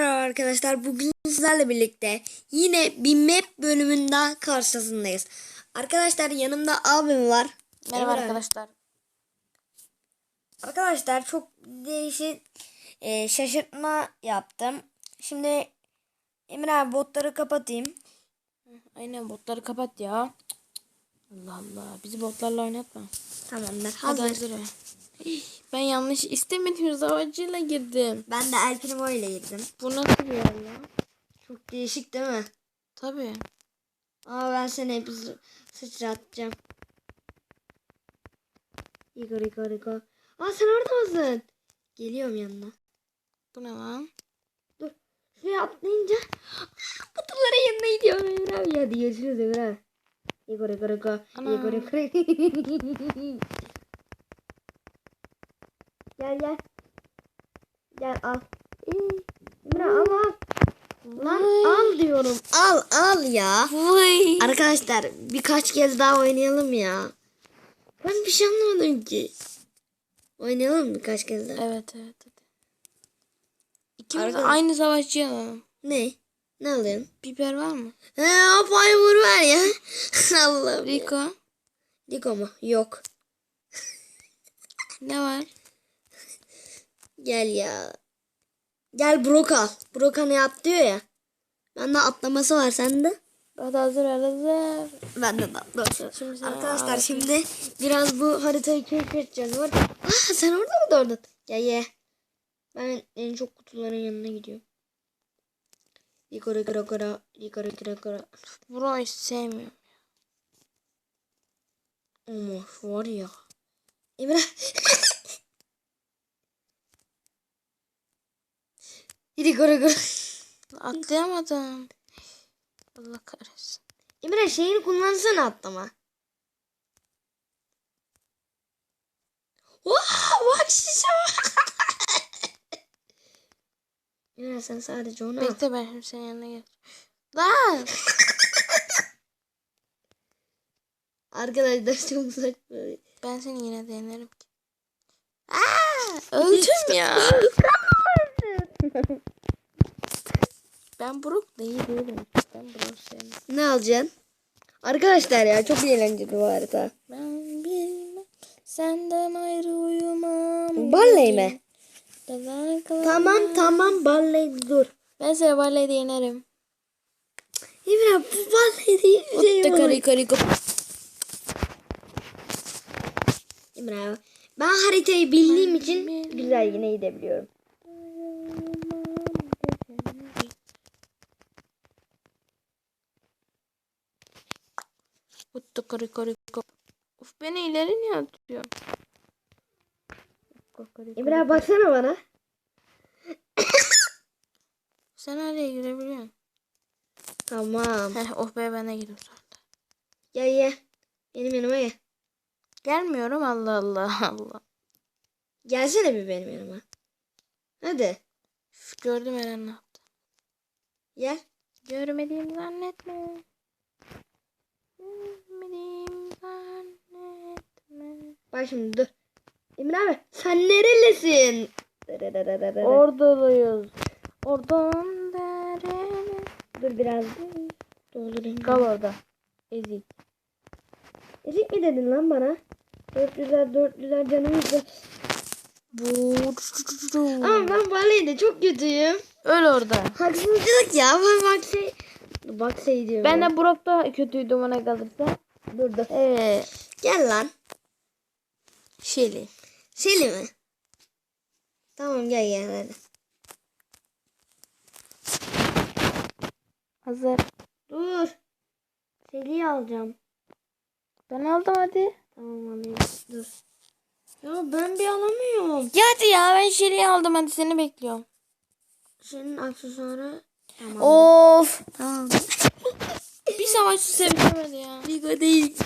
merhaba arkadaşlar. Bugün sizlerle birlikte yine bir map bölümünde karşısındayız. Arkadaşlar yanımda abim var. Merhaba Emre arkadaşlar. Arkadaşlar çok değişik e, şaşırtma yaptım. Şimdi Emir abi botları kapatayım. Aynen botları kapat ya. Allah Allah. Bizi botlarla oynatma. Tamamdır. Hadi Hazır. hazır. Ben yanlış istemediğim zavacıyla girdim. Ben de El Primo ile girdim. Bu nasıl bir yer ya? Çok değişik değil mi? Tabii. Aa ben seni hep sı- sıçratacağım. Igor Igor Igor. Aa sen orada mısın? Geliyorum yanına. Bu ne lan? Şuraya atlayınca kutuların yanına gidiyorum Emir abi. Hadi görüşürüz Emir abi. Igor Igor Igor. Igor Igor. gel gel. Gel al. Abi al al. Lan al diyorum. Al al ya. Vay. Arkadaşlar birkaç kez daha oynayalım ya. Ben bir şey anlamadım ki. Oynayalım birkaç kez daha? Evet evet. hadi. İkimiz Arkadaş- aynı savaşçıyı alalım. Ne? Ne alıyorsun? Biber var mı? He apayı vur ver ya. Allah'ım. ya. Rico. Rico mu? Yok. Ne var? Gel ya. Gel Brock al. Brock ne atlıyor ya. Bende atlaması var sende. Hadi hazır ol, hazır. Bende de. Şimdi sen Arkadaşlar al. şimdi biraz bu haritayı keşfedeceğiz. Var. Aa sen orada mı doğdun? Ya ye. Ben en çok kutuların yanına gidiyorum. Yukarı yukarı yukarı yukarı yukarı yukarı. Bro hiç sevmiyorum. Ama var ya. Emre. yukarı yukarı. Atlayamadım. Allah kahretsin. Emre şeyini kullansana atlama. Wow, bak şişe. Emre sen sadece onu. Bekle ben şimdi senin yanına gel. Lan! Arkadaşlar çok saçma. Ben seni yine denerim. Aa, öldüm ya. Ben Brook iyi değilim. Ben Brook sevmiyorum. Ne alacaksın? Arkadaşlar ya çok eğlenceli bu harita. Ben bilmem. Senden ayrı uyumam. Barley mi? Tamam tamam Barley dur. Ben seni Barley'de yenerim. Emre bu Barley değil bir şey Otta yok. karı karı. Emre ben haritayı bildiğim için güzel yine gidebiliyorum. Karı karı kop. Of beni ileri niye atıyor? Emre baksana bana. Sen nereye girebiliyorsun? Tamam. Heh, oh be ben de girdim sonra. Gel gel. Benim yanıma gel. Gelmiyorum Allah Allah Allah. Gelsene bir benim yanıma. Hadi. Üf, gördüm Eren ne yaptı. Gel. Görmediğimi zannetme. Görmediğimi zannetme. Bak şimdi dur. Emre abi sen nerelisin? Ordalıyız. Oradan derene. Dur biraz doldurayım. Kal orada. Ezik. Ezik mi dedin lan bana? 400'ler 400'ler canımız da. Bu. Ama ben Barley'de çok kötüyüm. Öl orada. Haksızlık ya. Ben bak şey... Bak şey diyorum. Ben de Brock da kötüydüm ona kalırsa. Dur. Ee, Gel lan. Şeli. Şeli mi? Tamam gel gel hadi. Hazır. Dur. Şeli'yi alacağım. Ben aldım hadi. Tamam alayım. Dur. Ya ben bir alamıyorum. Ya hadi ya ben Şeli'yi aldım hadi seni bekliyorum. Senin aksesuarı. Tamam. Of. Tamam. Bir savaşçı sevişemedi ya. Liga değil.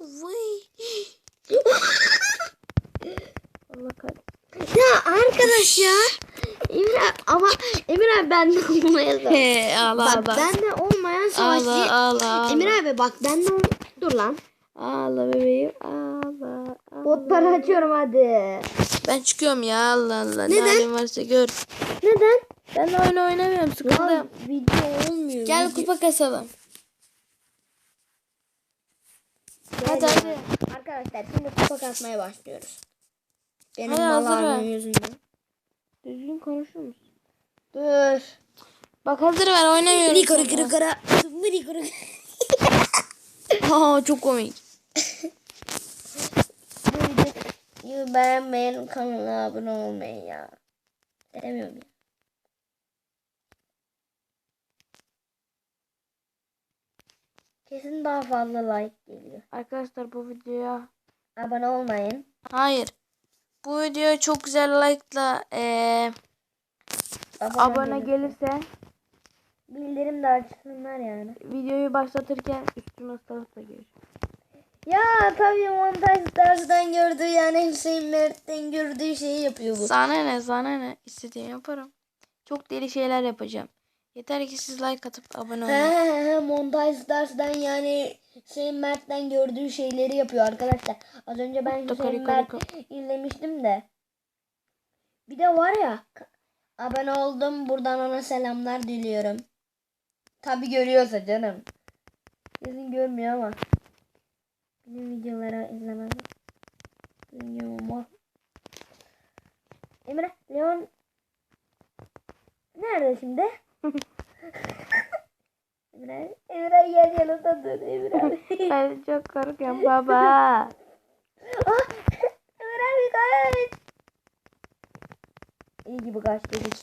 Vay. Allah kahretsin. Ya arkadaş ya. Emir abi ama Emir abi bende olmayan savaş. He ağla Bak ağla. bende olmayan savaş Ağla ağla ağla. Emir abi bak bende ol... Dur lan. Ağla bebeğim ağla. ağla. Botları açıyorum hadi. Ben çıkıyorum ya Allah Allah. Neden? Ne halin varsa gör. Neden? Ben de oyun oynamıyorum Ya sıkıldım. video olmuyor. Gel video. kupa kasalım. Hadi Gel hadi. ya. Arkadaşlar şimdi kupa kasmaya başlıyoruz. Benim Hadi mal yüzünden. Düzgün konuşur musun? Dur. Bak hazır ver oynamıyorum. Rikara kara kara. Rikara Aa çok komik. Videoyu beğenmeyen kanala abone olmayın ya. Demiyorum ya. Kesin daha fazla like geliyor. Arkadaşlar bu videoya Abone olmayın. hayır. Bu videoya çok güzel like'la eee abone gelin. gelirse Bildirim de açsınlar yani. videoyu başlatırken üstüme ıslık da gelir. Ya tabii montaj tarzdan gördüğü yani Hüseyin Mert'ten gördüğü şeyi yapıyor bu. Sana ne sana ne istediğimi yaparım. Çok deli şeyler yapacağım. Yeter ki siz like atıp abone He olun. he he montaj tarzdan yani Hüseyin Mert'ten gördüğü şeyleri yapıyor arkadaşlar. Az önce ben Hüseyin kari Mert izlemiştim de. Bir de var ya abone oldum buradan ona selamlar diliyorum. Tabi görüyorsa canım. Kesin görmüyor ama. Bizim videoları izlemez. Bilmiyorum Emre, Leon nerede şimdi? Emre, Emre gel yanımda dur Emre. Ben çok korkuyorum baba. Ah, Emre abi kaç. İyi gibi hiç.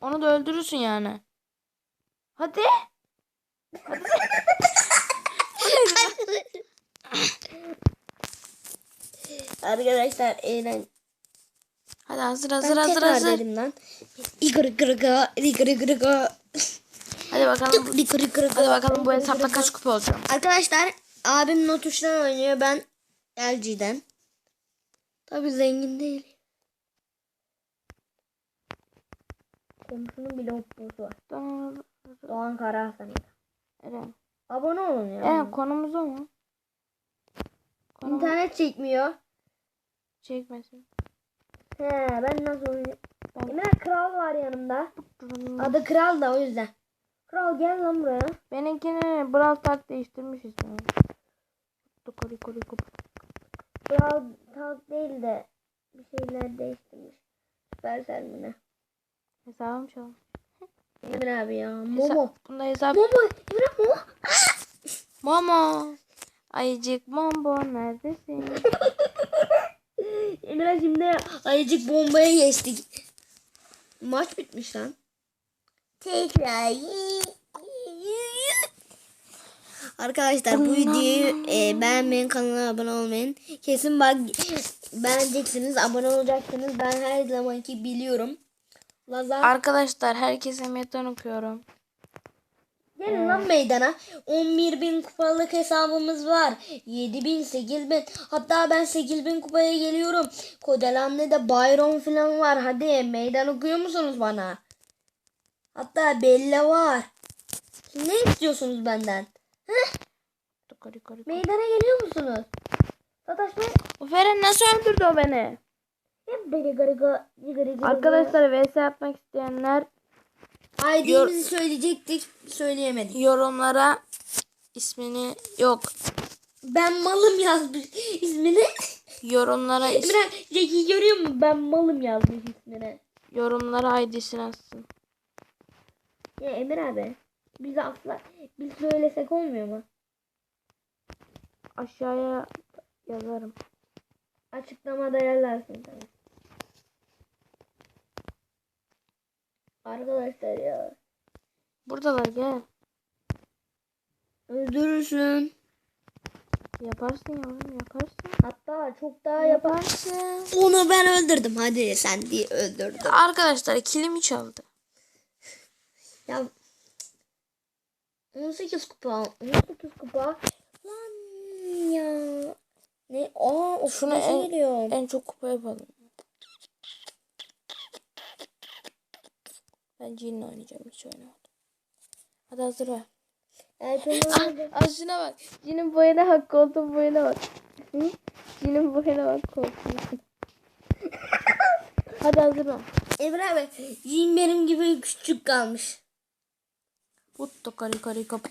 Onu da öldürürsün yani. Hadi. Arkadaşlar eğlen. Hadi hazır Ben hazır hazır tekrar hazır. dedim lan. İgırı kırıka, igırı kırıka. Hadi bakalım. İgırı kırıka. Hadi bakalım bu hesapta kaç kupa olacağım. Arkadaşlar abim Notuş'tan oynuyor. Ben LG'den. Tabi zengin değil. Komşunun bile opposu var. Tamam. Doğan Karahasan'ı. Eren. Abone olun ya. Eren konumuz o mu? Konum İnternet çekmiyor. çekmesin. He ben nasıl oynayayım? Ben- Emre kral var yanımda. Adı kral da o yüzden. Kral gel lan buraya. Benimkini Brawl Talk değiştirmiş ismini. Kori kori kori. Kral tak değil de bir şeyler değiştirmiş. Süpersel mi ne? Hesabım çalın. Emre abi ya. Hesa- Momo. Bunda hesap. Momo. Emre Momo. Momo. Ayıcık Mombo neredesin? Emre şimdi ayıcık bombaya geçtik. Maç bitmiş lan. Tekrar. Arkadaşlar bu videoyu e, beğenmeyin kanala abone olmayın. Kesin bak beğeneceksiniz abone olacaksınız. Ben her zamanki biliyorum. Lazar Arkadaşlar herkese meydan okuyorum. gelin lan meydana. 11 bin kupalık hesabımız var. 7 bin 8 bin hatta ben 8 bin kupaya geliyorum. Kodelan'da Byron falan var. Hadi meydan okuyor musunuz bana? Hatta Bella var. Şimdi ne istiyorsunuz benden? Kori. Meydana geliyor musunuz? Sataşma. Feren nasıl öldürdü o beni? Hep beni gariga gariga. Arkadaşlar vs yapmak isteyenler ID'mizi söyleyecektik. Söyleyemedik. yorumlara ismini yok. Ben malım yazmış ismini. Yorumlara is- Emre Jack'i görüyor musun? Ben malım yazmış ismini. yorumlara ID'sini atsın. Ya Emir abi. Biz asla biz söylesek olmuyor mu? Aşağıya yazarım. Açıklamada yazarsın sana. Arkadaşlar ya. Buradalar gel. Öldürürsün. Yaparsın yavrum yaparsın. Hatta çok daha yapar. Yaparsın. Onu ben öldürdüm. Hadi sen diye öldürdüm. Arkadaşlar kilimi çaldı. Ya 18 kupa. 18 kupa. Lan ya. Ne? Aa of nasıl en-? En çok kupa yapalım. Ben Jin'le oynayacağım. Hiç oynamadım. Hadi hazır ver. Ah, şuna bak. Jin'in boyuna bak. Koltuğun boyuna bak. Hı? Jin'in boyuna bak. Koltuğun. Hadi hazır ver. Emre abi Jin benim gibi küçük kalmış. Utta kari kari kapı.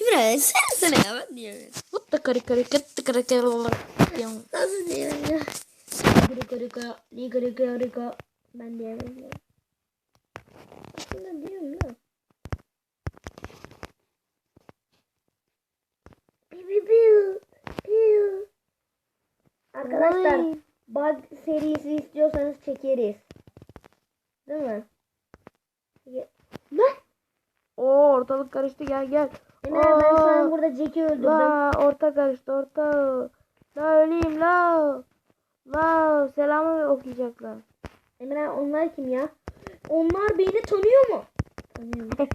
Emre abi sen sana ya ben diyemiyorum. Utta kari kari kıttı kari kari diyorum. Nasıl diyeyim ya? Rika rika rika rika rika ben diyemiyorum. Piu piu. Piu. Arkadaşlar Vay. bug serisi istiyorsanız çekeriz. Değil mi? Ne? Oo ortalık karıştı gel gel. Emre abi, ben şu an burada Jack'i öldürdüm. La orta karıştı orta. La öleyim la. La selamı okuyacaklar. Emre onlar kim ya? Onlar beni tanıyor mu? Tanıyor.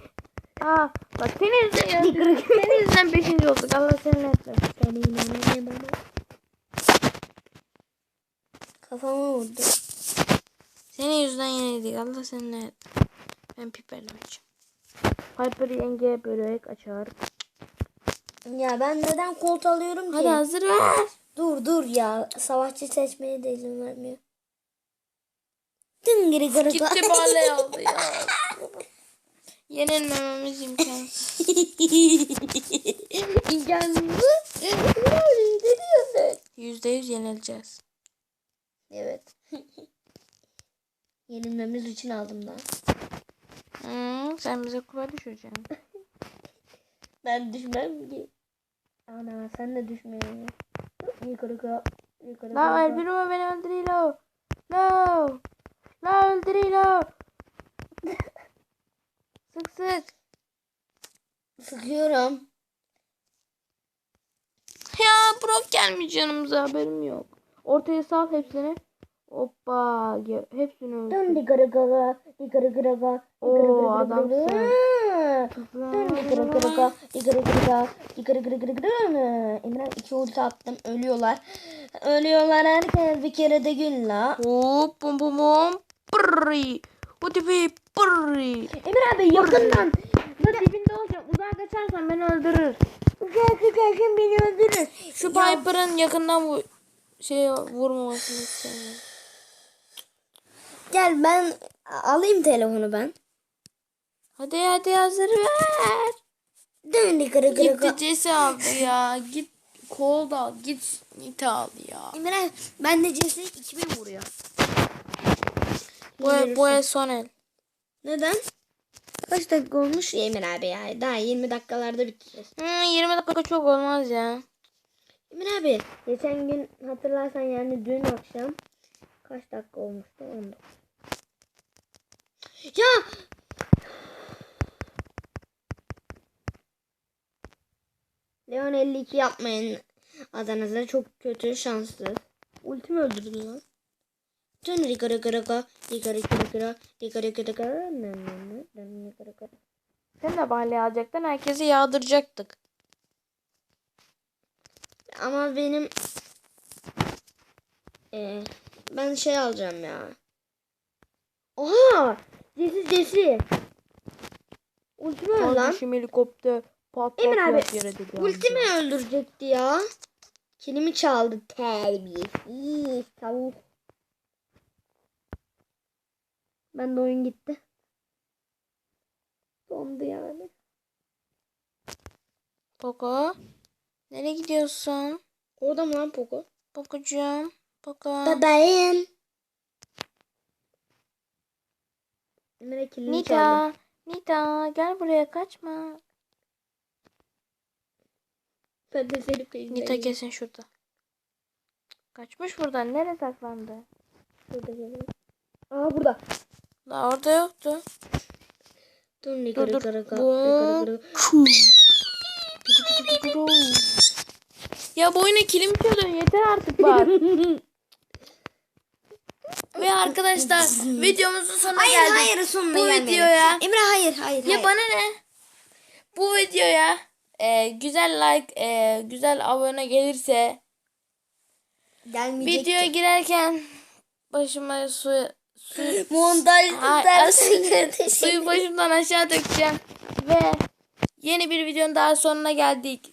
Aa bak senin yüzünden senin yüzünden beşinci olduk. Allah seninle etsin. Seni inanayım baba. Kafama vurdu. Senin yüzünden yenildik. Allah seninle etsin. Ben piperlemeyeceğim. Piper yenge börek açar. Ya ben neden kolt alıyorum ki? Hadi hazır ver. Dur dur ya. Savaşçı seçmeye de izin vermiyor. Dıngırı gırı Gitti balle aldı ya. Yenilmememiz imkansız. İmkansız. Yüzde yüz yenileceğiz. Evet. Yenilmemiz için aldım da. Hmm, sen bize kupa düşüreceksin. Ben düşmem ki. Ana sen de düşmüyorsun. Yukarı yukarı. Yukarı La el birime beni öldürüyor. No. La öldürün la. sık sık. Sıkıyorum. Ya Brock gelmiyor canımıza haberim yok. Ortaya sal hepsini. Hoppa. Hepsini öldür. Dön di gara gara. Di gara gara gara. Oo adamsın. Dön di gara gara gara. Di gara gara gara. Di gara gara gara gara. Emre iki ulti attım. Ölüyorlar. Ölüyorlar herkes bir kere de gül la. Hop bum bum bum. Pırri. O tipi pırri. Emre abi yakından. Da dibinde olacağım. Uzağa kaçarsan beni öldürür. Uzak kaçarken beni öldürür. Şu Piper'ın yakından bu şey vurmamasını istemiyorum. Gel ben alayım telefonu ben. Hadi hadi hazır ver. Dön yukarı yukarı yukarı. Gitti Jesse aldı ya. Git kol da al. Git Nita al ya. Emre ben de CS 2000 vuruyor. Bu, bu el son el. Neden? Kaç dakika olmuş Emir abi ya? Daha 20 dakikalarda bitireceğiz. Hmm, 20 dakika çok olmaz ya. Emir abi geçen gün hatırlarsan yani dün akşam kaç dakika olmuştu? 19. Ya! Leon 52 yapmayın. Adana'da çok kötü şanslı. Ultimi öldürdün lan. Dön rigara gara ga. Rigara gara gara. Rigara gara gara. Sen de bahane alacaktın. Herkesi yağdıracaktık. Ama benim ee, ben şey alacağım ya. Oha! Cesi cesi. Ultimi öl lan. Helikopter pat pat Emir abi yere dedi. Ultimi öldürecekti ya. Kilimi çaldı terbiyesiz tavuk. Ben de oyun gitti. Dondu yani. Poco. Nereye gidiyorsun? Orada mı lan Poco? Pococuğum. Poco. Bebeğim. Emre çaldı. Nita. Nita gel buraya kaçma. Ben de seni peşindeyim. Nita kesin şurada. Kaçmış buradan. Nereye saklandı? Şurada geliyor. Aa burada. La orada yoktu. Dur Dur yukarı dur. Bu- yukarı. Ya bu oyuna kilim çalıyor. Yeter artık bak. Ve arkadaşlar videomuzun sonuna Hayır geldik. hayır sonuna Bu gelmeyelim. videoya Emre hayır hayır. ya hayır. bana ne? Bu videoya e, güzel like, e, güzel abone gelirse Gelmeyecek. videoya girerken başıma su Montaj Ay, dersin as- kardeşim. Suyu başımdan aşağı dökeceğim. Ve yeni bir videonun daha sonuna geldik.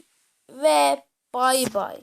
Ve bay bay.